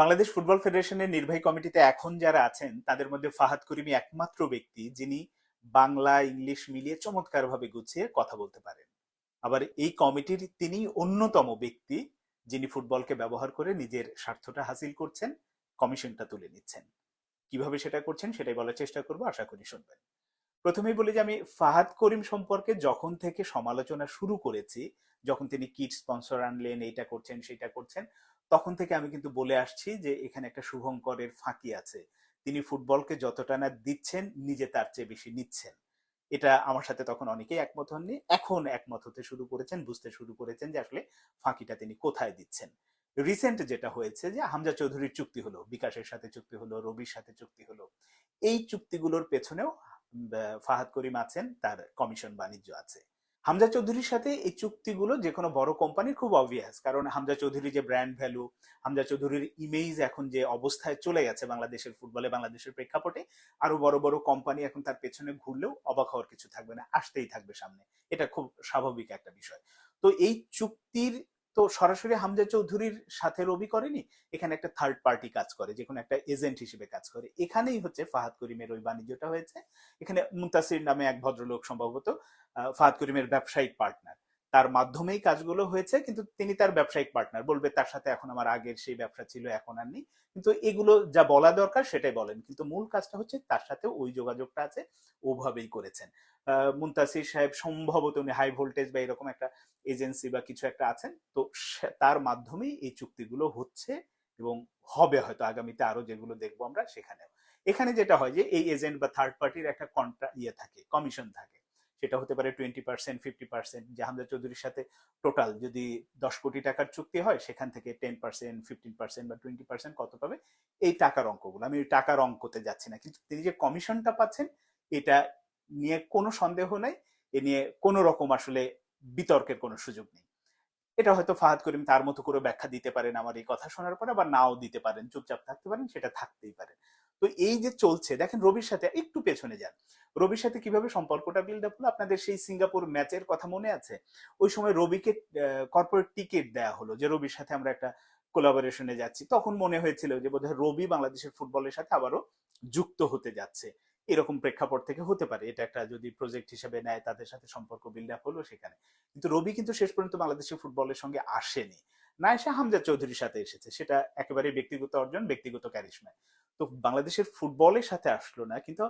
Bangladesh football ফেডারেশনের নির্বাহী কমিটিতে এখন যারা আছেন, তাদের মধ্যে ফাহাদ করিমি একমাত্র ব্যক্তি যিনি বাংলা, ইংলিশ মিলিয়ে চমৎকারভাবে গুছিয়ে কথা বলতে পারেন। আবার এই কমিটির তিনি অন্যতম ব্যক্তি যিনি ফুটবলকে ব্যবহার করে নিজের স্বার্থটা হাসিল করছেন, কমিশনটা তুলে নিচ্ছেন। কীভাবে সেটা করছেন সেটাই বলার চেষ্টা করব, আশা করি শুনবেন। প্রথমেই বলি যে আমি ফাহাদ করিম সম্পর্কে যখন থেকে সমালোচনা শুরু করেছি, যখন তিনি কিট স্পন্সর আনলেন, এইটা করছেন সেটা করছেন তখন থেকে আমি কিন্তু বলে আসছি যে, এখানে একটা শুভঙ্করের ফাঁকি আছে। তিনি ফুটবলকে যতটা না দিচ্ছেন, নিজে তার চেয়ে বেশি নিচ্ছেন। এটা আমার সাথে তখন অনেকেই একমত হননি। এখন একমত হতে শুরু করেছেন, বুঝতে শুরু করেছেন যে, আসলে ফাঁকিটা তিনি কোথায় দিচ্ছেন। রিসেন্ট যেটা হয়েছে যে, হামজা চৌধুরীর চুক্তি হলো, বিকাশের সাথে চুক্তি হলো, রবির সাথে চুক্তি হলো। এই চুক্তিগুলোর পেছনেও ফাহাদ করিম আছেন, তার কমিশন বাণিজ্য আছে। হামজা চৌধুরীর সাথে এই চুক্তিগুলো যে কোনো বড় কোম্পানির খুব অবভিয়াস কারণ হামজা চৌধুরীর যে ব্র্যান্ড ভ্যালু হামজা চৌধুরীর ইমেজ এখন যে অবস্থায় চলে গেছে বাংলাদেশের ফুটবলে বাংলাদেশের প্রেক্ষাপটে, আরও বড় বড় কোম্পানি এখন তার পেছনে ঘুরলেও অবাক হওয়ার কিছু থাকবে না, আসতেই থাকবে সামনে। এটা খুব স্বাভাবিক একটা বিষয়। তো এই চুক্তির তো সরাসরি হামজা চৌধুরীর সাথে রবি করেনি, এখানে একটা থার্ড পার্টি কাজ করে, যে কোনো একটা এজেন্ট হিসেবে কাজ করে। এখানেই হচ্ছে ফাহাদ করিমের ওই বাণিজ্যটা হয়েছে। এখানে মুন্তাসির নামে এক ভদ্রলোক সম্ভবত ফাহাদ করিমের ব্যবসায়িক পার্টনার তার মাধ্যমেই কাজগুলো হয়েছে, কিন্তু তিনি তার ব্যবসায়িক পার্টনার বলবে, তার সাথে এখন আমার আগের সেই ব্যবসা ছিল, এখন আর নেই। কিন্তু এগুলো যা বলা দরকার সেটাই বলেন। কিন্তু মূল কাজটা হচ্ছে তার সাথে ওই যোগাযোগটা আছে, ওভাবেই করেছেন। মুন্তাসির সাহেব সম্ভবত উনি হাই ভোল্টেজ বা এরকম একটা এজেন্সি বা কিছু একটা আছেন, তো তার মাধ্যমেই এই চুক্তিগুলো হচ্ছে এবং হবে হয়তো আগামীতে আরও যেগুলো দেখব আমরা সেখানেও। এখানে যেটা হয় যে, এই এজেন্ট বা থার্ড পার্টির একটা কন্ট্রা ইয়ে থাকে কমিশন থাকে। সেটা হতে পারে টোয়েন্টি পার্সেন্ট ফিফটি পার্সেন্ট যে জাহামদা চৌধুরীর সাথে টোটাল যদি দশ কোটি টাকার চুক্তি হয়, সেখান থেকে টেন পার্সেন্ট ফিফটিন পার্সেন্ট বা টোয়েন্টি পার্সেন্ট কত পাবে? এই টাকার অঙ্কগুলো। আমি টাকার অঙ্কতে যাচ্ছি না। কিন্তু তিনি যে কমিশনটা পাচ্ছেন, এটা নিয়ে কোনো সন্দেহ নাই। এ নিয়ে কোনো রকম আসলে বিতর্কের কোনো সুযোগ নেই। এটা হয়তো ফাহাদ করিম তার মতো করে ব্যাখ্যা দিতে পারেন আমার এই কথা শোনার পরে, আবার নাও দিতে পারেন, চুপচাপ থাকতে পারেন, সেটা থাকতেই পারে। তো এই যে চলছে, দেখেন রবির সাথে একটু পেছনে যান। রবির সাথে কীভাবে সম্পর্কটা বিল্ড আপ হলো? আপনাদের সেই সিঙ্গাপুর ম্যাচের কথা মনে আছে? ওই সময় রবিকে কর্পোরেট টিকিট দেয়া হলো যে রবির সাথে আমরা একটা কোলাবোরেশনে যাচ্ছি। তখন মনে হয়েছিল যে বোধহয় রবি বাংলাদেশের ফুটবলের সাথে আবারও যুক্ত হতে যাচ্ছে। এরকম প্রেক্ষাপট থেকে হতে পারে। এটা একটা যদি প্রজেক্ট হিসেবে নেয়, তাদের সাথে সম্পর্ক বিল্ড আপ হলো সেখানে। কিন্তু রবি কিন্তু শেষ পর্যন্ত বাংলাদেশের ফুটবলের সঙ্গে আসেনি। না এসে হামজা চৌধুরীর সাথে এসেছে। সেটা একেবারে ব্যক্তিগত অর্জন, ব্যক্তিগত ক্যারিশমায় তো বাংলাদেশের ফুটবলের সাথে আসলো না, কিন্তু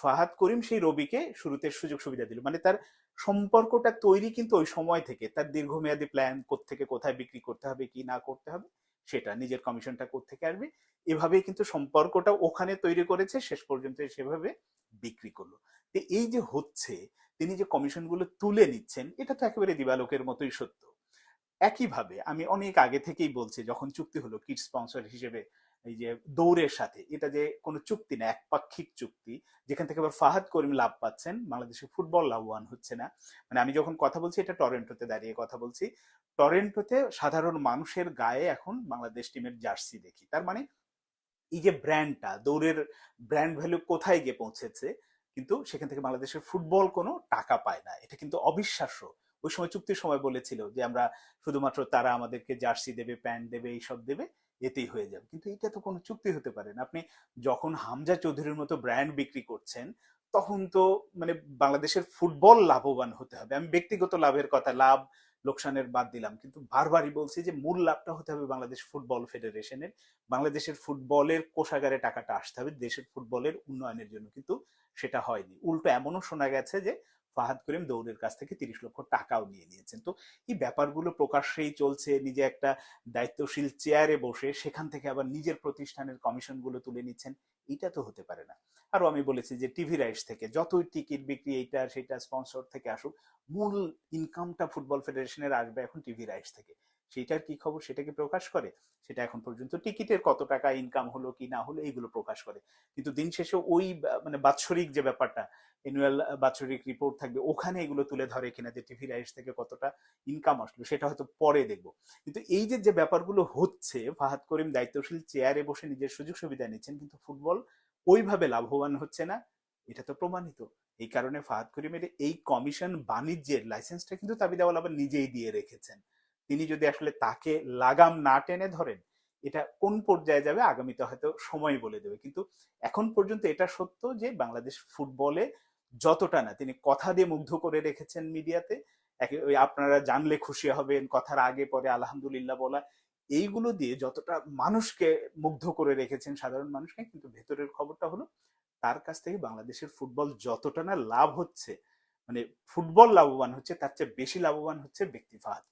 ফাহাদ করিম সেই রবিকে শুরুতে সুযোগ সুবিধা দিল। মানে তার সম্পর্কটা তৈরি কিন্তু ওই সময় থেকে। তার দীর্ঘমেয়াদী প্ল্যান থেকে কোথায় বিক্রি করতে হবে, কি না করতে হবে, সেটা নিজের কমিশনটা থেকে আসবে, এভাবেই কিন্তু সম্পর্কটা ওখানে তৈরি করেছে, শেষ পর্যন্ত সেভাবে বিক্রি করল। তো এই যে হচ্ছে, তিনি যে কমিশনগুলো তুলে নিচ্ছেন, এটা তো একেবারে দিবালোকের মতোই সত্য। একইভাবে আমি অনেক আগে থেকেই বলছি, যখন চুক্তি হলো কিট স্পন্সর হিসেবে, এই যে দৌড়ের সাথে, এটা যে কোনো চুক্তি না, একপাক্ষিক চুক্তি, যেখান থেকে আবার ফাহাদ করিম লাভ পাচ্ছেন, বাংলাদেশে ফুটবল লাভবান হচ্ছে না। মানে আমি যখন কথা বলছি, এটা টরেন্টোতে দাঁড়িয়ে কথা বলছি। টরেন্টোতে সাধারণ মানুষের গায়ে এখন বাংলাদেশ টিমের জার্সি দেখি। তার মানে এই যে ব্র্যান্ডটা দৌড়ের ব্র্যান্ড ভ্যালু কোথায় গিয়ে পৌঁছেছে, কিন্তু সেখান থেকে বাংলাদেশের ফুটবল কোনো টাকা পায় না। এটা কিন্তু অবিশ্বাস্য ওই সময় চুক্তির সময় বলেছিল যে আমরা শুধুমাত্র তারা আমাদেরকে জার্সি দেবে, প্যান্ট দেবে, এইসব দেবে, এতেই হয়ে যাবে। কিন্তু এটা তো কোনো চুক্তি হতে পারে না। আপনি যখন হামজা চৌধুরীর মতো ব্র্যান্ড বিক্রি করছেন, তখন তো মানে বাংলাদেশের ফুটবল লাভবান হতে হবে। আমি ব্যক্তিগত লাভের কথা, লাভ, লোকসানের বাদ দিলাম। কিন্তু বারবারই বলছি যে মূল লাভটা হতে হবে বাংলাদেশ ফুটবল ফেডারেশনের। বাংলাদেশের ফুটবলের কোষাগারে টাকাটা আসতে হবে, দেশের ফুটবলের উন্নয়নের জন্য। কিন্তু সেটা হয়নি। উল্টো এমনও শোনা গেছে যে ফাহাদ করিম দৌড়ের কাছ থেকে তিরিশ লক্ষ টাকাও নিয়ে নিয়েছেন। তো এই ব্যাপারগুলো প্রকাশ্যেই চলছে, নিজে একটা দায়িত্বশীল চেয়ারে বসে সেখান থেকে আবার নিজের প্রতিষ্ঠানের কমিশনগুলো তুলে নিচ্ছেন, এটা তো হতে পারে না। আরও আমি বলেছি যে টিভি রাইস থেকে যতই টিকিট বিক্রি এইটা সেটা স্পন্সর থেকে আসুক, মূল ইনকামটা ফুটবল ফেডারেশনের আসবে এখন টিভি রাইস থেকে। সেটার কি খবর? সেটাকে প্রকাশ করে? সেটা এখন পর্যন্ত টিকিটের কত টাকা ইনকাম হলো কি না হলো এইগুলো প্রকাশ করে। কিন্তু দিন শেষে ওই মানে বাৎসরিক যে ব্যাপারটা অ্যানুয়াল বাৎসরিক রিপোর্ট থাকবে, ওখানে এগুলো তুলে ধরে কিনা যে টিভি রাইটস থেকে কতটা ইনকাম আসলো, সেটা হয়তো পরে দেখব। কিন্তু এই যে যে ব্যাপারগুলো হচ্ছে, ফাহাদ করিম দায়িত্বশীল চেয়ারে বসে নিজের সুযোগ সুবিধা নিচ্ছেন, কিন্তু ফুটবল ওইভাবে লাভবান হচ্ছে না, এটা তো প্রমাণিত। এই কারণে ফাহাদ করিমের এই কমিশন বাণিজ্যের লাইসেন্সটা কিন্তু তাবিদাওয়াল আবার নিজেই দিয়ে রেখেছেন। তিনি যদি আসলে তাকে লাগাম না টেনে ধরেন, এটা কোন পর্যায়ে যাবে আগামীতে হয়তো সময় বলে দেবে। কিন্তু এখন পর্যন্ত এটা সত্য যে বাংলাদেশ ফুটবলে যতটা না, তিনি কথা দিয়ে মুগ্ধ করে রেখেছেন মিডিয়াতে। ওই আপনারা জানলে খুশি হবেন, কথার আগে পরে আলহামদুলিল্লাহ বলা। এইগুলো দিয়ে যতটা মানুষকে মুগ্ধ করে রেখেছেন সাধারণ মানুষকে, কিন্তু ভেতরের খবরটা হলো তার কাছ থেকে বাংলাদেশের ফুটবল যতটা না লাভ হচ্ছে মানে ফুটবল লাভবান হচ্ছে, তার চেয়ে বেশি লাভবান হচ্ছে ব্যক্তি ফাহাদ।